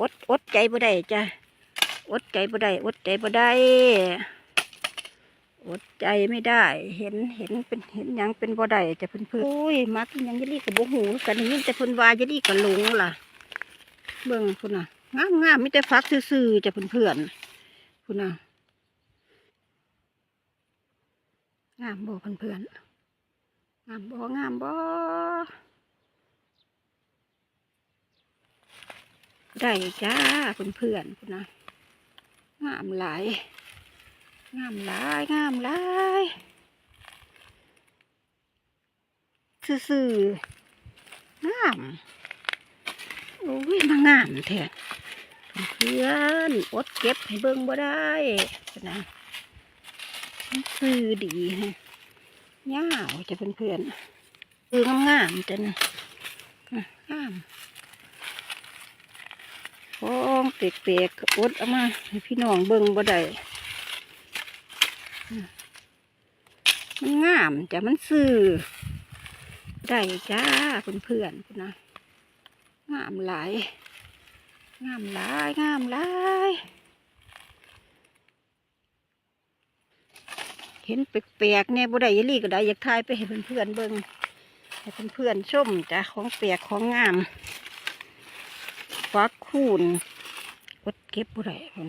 อดอดใจบ่ได้จ้ะอดใจบ่ได้อดใจบ่ได้อดใจไม่ได้ เห็นเห็นเป็นเห็นยังเป็นบ่ได้จะเพิ่นเพิ่นโอ้ยมักอิหยังยะลี่กับบ่หูกันนี่แต่เพิ่นวายะลี่กับหลงล่ะ เบิ่งพุ่นน่ะงามงามมีแต่ฟักซื่อๆจะเพิ่นเพื่อนพุ่นน่ะงามบ่เพิ่นเพื่อนงามบ่งามบ่ ได้จ้าเพื่อนเพื่อนนะงามหลายงามหลายงามหลายซื่อๆงามโอ้ยมางามแท้เพื่อนอดเก็บให้เบิ่งบ่ได้นะซื่อดีฮะยาวจะเพื่อนๆคืองามๆจ้ะนะงาม องเปียกๆอดเอามาให้พี่น้องเบิ่งบ่ได้มันงามจ้ะมันซื่อได้จ้าเพื่อนๆคุณนนะงามหลายงามหลายงามหลายเห็นแปลกๆเนี่ยบ่ได้อยาลี่ก็ได้อยากทายไปให้เพื่อนๆเบิ่งให้เพื่อนๆชมจ้ะของแปลกของงามฟักคูน อดเก็บบ่ได้พุ่น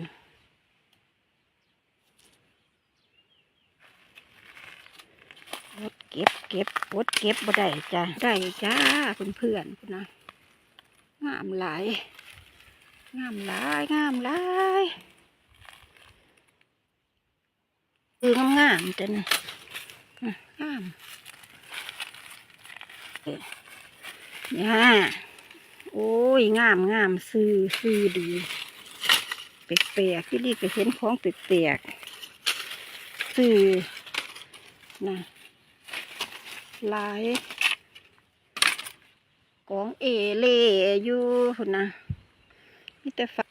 อดเก็บเก็บอดเก็บบ่ได้จ้ะได้จ้าเพื่อนเพื่อนๆพุ่นนะงามหลายงามหลายงามหลายคืองามงามจ้ะนะอ่งามเอ้ยเนี่ยโอ้ย งามงามซื้อซื้อดี แปลกๆที่นี่ก็เห็นของแปลกๆซื้อนะลายกองเอเล่อยู่นะมีแต่ฝัก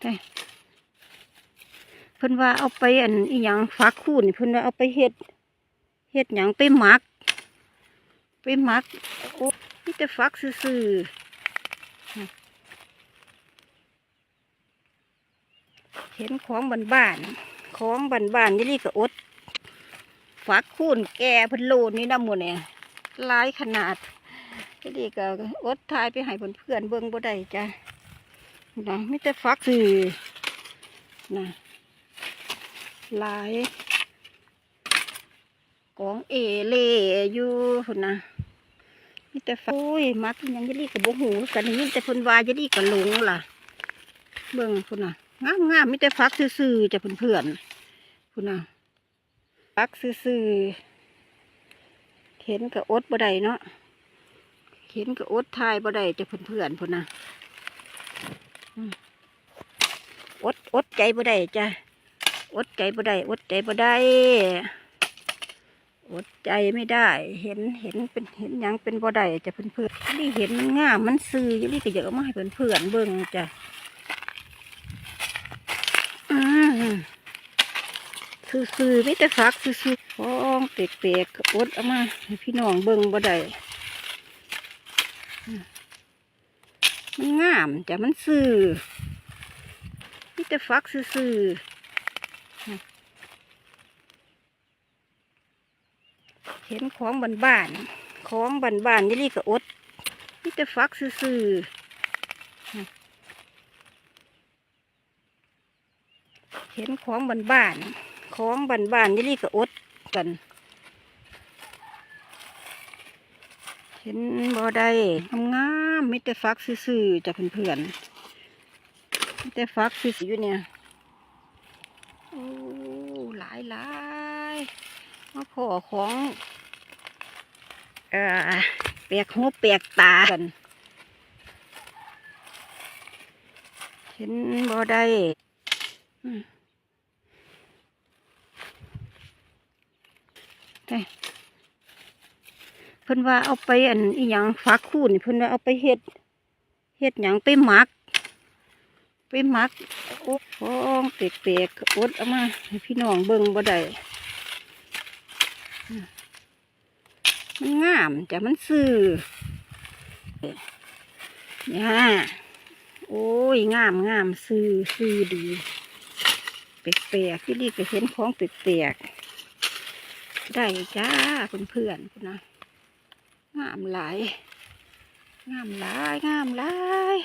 แต่เพิ่นว่าเอาไปอันอีหยังฟักคูนี่เพิ่นว่าเอาไปเฮ็ดเฮ็ดหยังไปหมัก ไปหมัก แต่ฟักซื่อเห็นของบ้านบ้านของบ้านบ้านนี่ลี่ก็อดฟักคูนแก่พิ่นโลนี่นะหมูเนี่ยหลายขนาดนี่ลี่ก็อดทายไปให้เพื่อนๆเบิ่งบ่ได้จ้ะนะไมีแต่ฟักซื่อนะหลายกองเอเล่อยู่นะ มีแต่ฟ้าโอ้ยมักอิหยังยะลี่กับบหูกันนี่แต่พนวายยะลี่กับหลงล่ะ เบิ่งพุ่นน่ะงามงามมีแต่ฟักซื่อๆจะเพื่อนเพื่อนๆพุ่นน่ะฟักซื่อๆเห็นกับอดบ่ได้เนาะเห็นกับอดทายบ่ได้จะเพื่อนเพื่อนๆพุ่นน่ะอืมอดอดใจบ่ได้จ้ะอดใจบ่ได้อดใจบ่ได้ อดใจไม่ได้ เห็นเห็นเป็นเห็นยังเป็นบ่ได้จะเพื่อนเพื่อนๆนี่เห็นมันงามมันซื้ออยี่นี่ก็อยอามาให้เพื่อนเพื่อนเบิ่งจ้ะอืมซื้อๆไม่แต่ฟักซื้อๆฟองเปียกๆอดเอามาให้พี่น้องเบิ่งบ่ได้อืมมันงามจ้ะมันซื้อไม่แต่ฟักซื้อๆ เห็นของบ้านบ้านของบ้านบ้านนี่ลี่ก็อดมีแต่ฟักซื่อๆเห็นของบ้านบ้านของบ้านบ้านนี่ลี่ก็อดกัน เห็นบ่ได้งามๆมีแต่ฟักซื่อๆจากเพื่อนๆมีแต่ฟักซื่ออยู่เนี่ยโอ้หลายหลายๆมาพอของ เออเปียกหูเปียกตากันเห็นบ่ได้เพิ่นว่าเอาไปอันอีหยังฟักคูนเพิ่นว่าเอาไปเฮ็ดเฮ็ดหยังไปหมัก ไปหมักโอ้ฟองเปียกๆอดเอามาให้พี่น้องเบิ่งบ่ได้ มันงามจ้ะมันซื่อเนี่ยโอ้ยงามงามซื่อซื่อดีแปลกๆที่นี่ก็เห็นของแปลกๆได้จ้าเพื่อนๆคุณนนะงามหลายงามหลายงามหลาย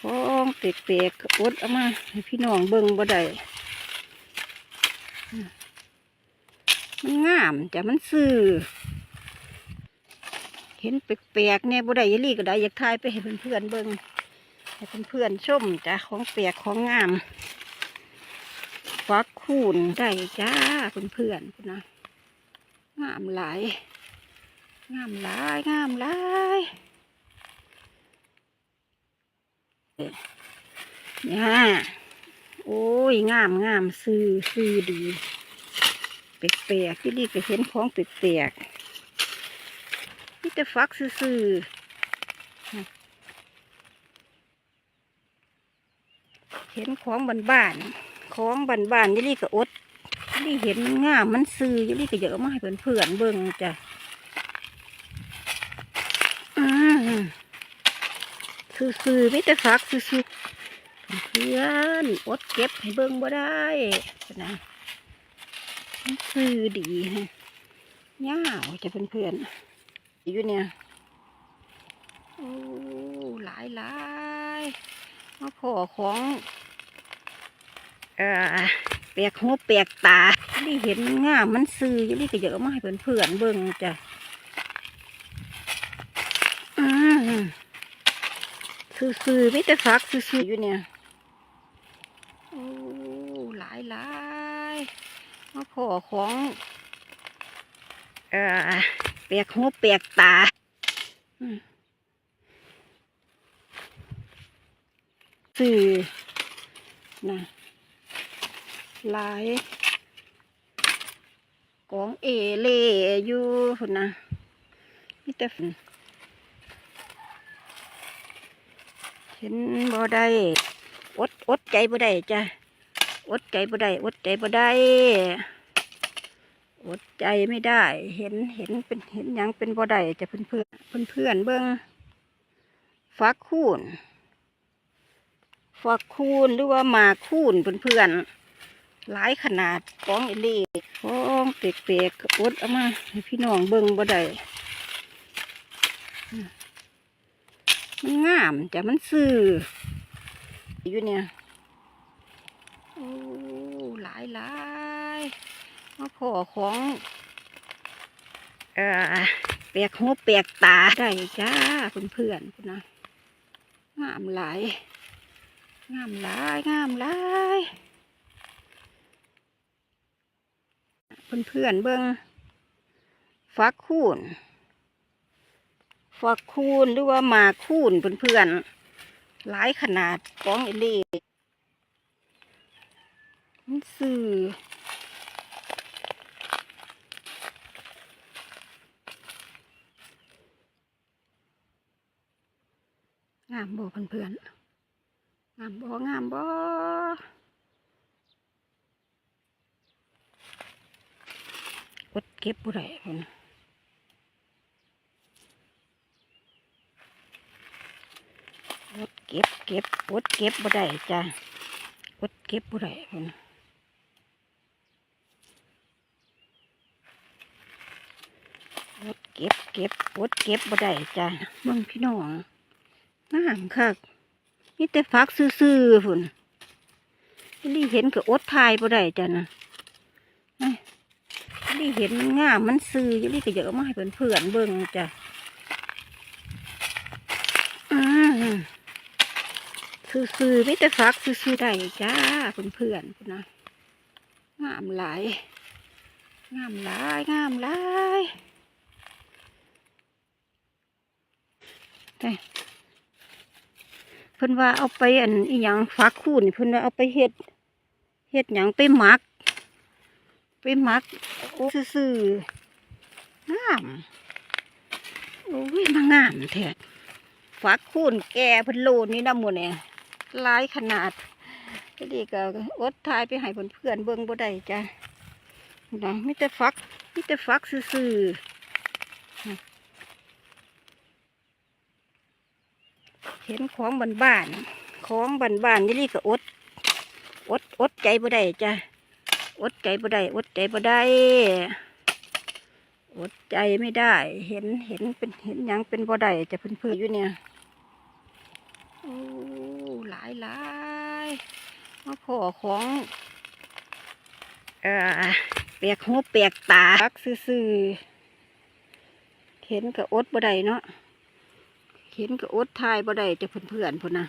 ของแปลกๆก็อดเอามาให้พี่น้องเบิ่งบ่ได้ มันงามจ้ะมันซื่อเห็นแปลกๆเนี่ยบ่ได้ยลี่ก็ได้อยากทายไปให้เพื่อนๆเบิ่งให้เพื่อนๆชมจ้ะของแปลกของงามฟักคูนได้จ้าเพื่อนๆนะงามหลายงามหลายงามหลายเนี่ยโอ้ยงามงามซื่อซื่อดี ปลกๆที่นี่ก็เห็นของแปลกๆนี่แต่ฟักซื่อเห็นของบ้านๆของบ้านๆที่นี่ก็อดนี่เห็นมันงามมันซื่อที่นี่ก็เยอะมาให้เพื่อนเบิ่งจ้ะอืมซื่อๆไม่แต่ฟักซื่อๆเพื่อนอดเก็บให้เบิ่งบ่ได้นะ มันซื่อดีฮะยาวจะเพื่อนๆอยู่เนี่ย โอ้ หลายหลายมาพอของ เอ่อแปลกหูแปลกตานี่เห็นมันงามมันซื่อยู่นี่ก็เยอะมาให้เพื่อนเบิ่งจ้ะอืมซื่อๆไม่แต่ฟักซื่อๆอยู่เนี่ย โอ้หลายหลาย มาพอของ เอ่อแปลกหูแปลกตาสื่อนะหลายกองเอเล่อยู่นนะนี่แต่ฝนเห็นบ่ได้อดอดใจบ่ได้จ้ะ อดใจบ่ได้อดใจบ่ได้อดใจไม่ได้ เห็นเห็นเป็นเห็นยังเป็นบ่ได้จะเพื่อนเพื่อนเพื่อนเบิ่งฟักคูนฟักคูนหรือว่ามาคูนเพื่อนเพื่อนหลายขนาดของเอลี่ของเปียกๆก็อดเอามาให้พี่น้องเบิ่งบ่ได้มันงามจ้ะมันซื่ออยู่เนี่ย อ้หลายหลายมาพ่อของเออแปลกหูแปลกตาได้จ้าเพื่อนๆคุณนะงามหลายงามหลายงามหลายเพื่อนๆเบิ่งฟักคูนฟักคูนหรือว่ามาคูนเพื่อนๆหลายขนาดของเอเล่มัน สื่อๆงามบ่เพื่อนๆงามบ่งามบ่กดเก็บบ่ได้พุ่นอดเก็บเก็บอดเก็บบ่ได้จ้ะอดเก็บบ่ได้พุ่นอดเก็บเก็บอดเก็บบ่ได้จ้ะเบิ่งพี่น้องงามคักนี่แต่ฟักซื่อๆพุ่นนี่เห็นก็อดทายบ่ได้จ้ะนะนี่เห็นมันงามมันซื่อยี่ก็อยากเอามาให้เพื่อนๆเบิ่งจ้ะซื่อๆไม่แต่ฟักซื่อๆได้จ้าเพื่อนๆคุณนะงามหลายงามหลายงามหลายแต่ เพิ่นว่าเอาไปอันอีหยังฟักคูนเพิ่นว่าเอาไปเฮ็ดเฮ็ดหยังไปหมัก ไปหมักซื่อๆงามโอ้ยมางามแท้ฟักคูนแก่เพิ่นโลนี่นะหมู่เนี่ยหลายขนาดก็ดีก็อดทายไปให้เพื่อนๆเบิ่งบ่ได้จ้ะนะมิแต่ฟักมิแต่ฟักซื่อๆนะ เห็นของบ้านบ้านของบ้านบ้านนี่ลี่ก็อด อดอดใจบ่ได้จ้ะอดใจบ่ได้อดใจบ่ได้อดใจไม่ได้ เห็นเห็นเป็นเห็นยังเป็นบ่ได้จะเพื่อนๆอยู่เนี่ยโอ้หลายหลายมาพ่อของเออเปียกหูเปียกตาพักซื่อๆเห็นก็อดบ่ได้เนาะ เห็นก็อดทายบ่ได้จะเพื่อนๆพุ่นนะ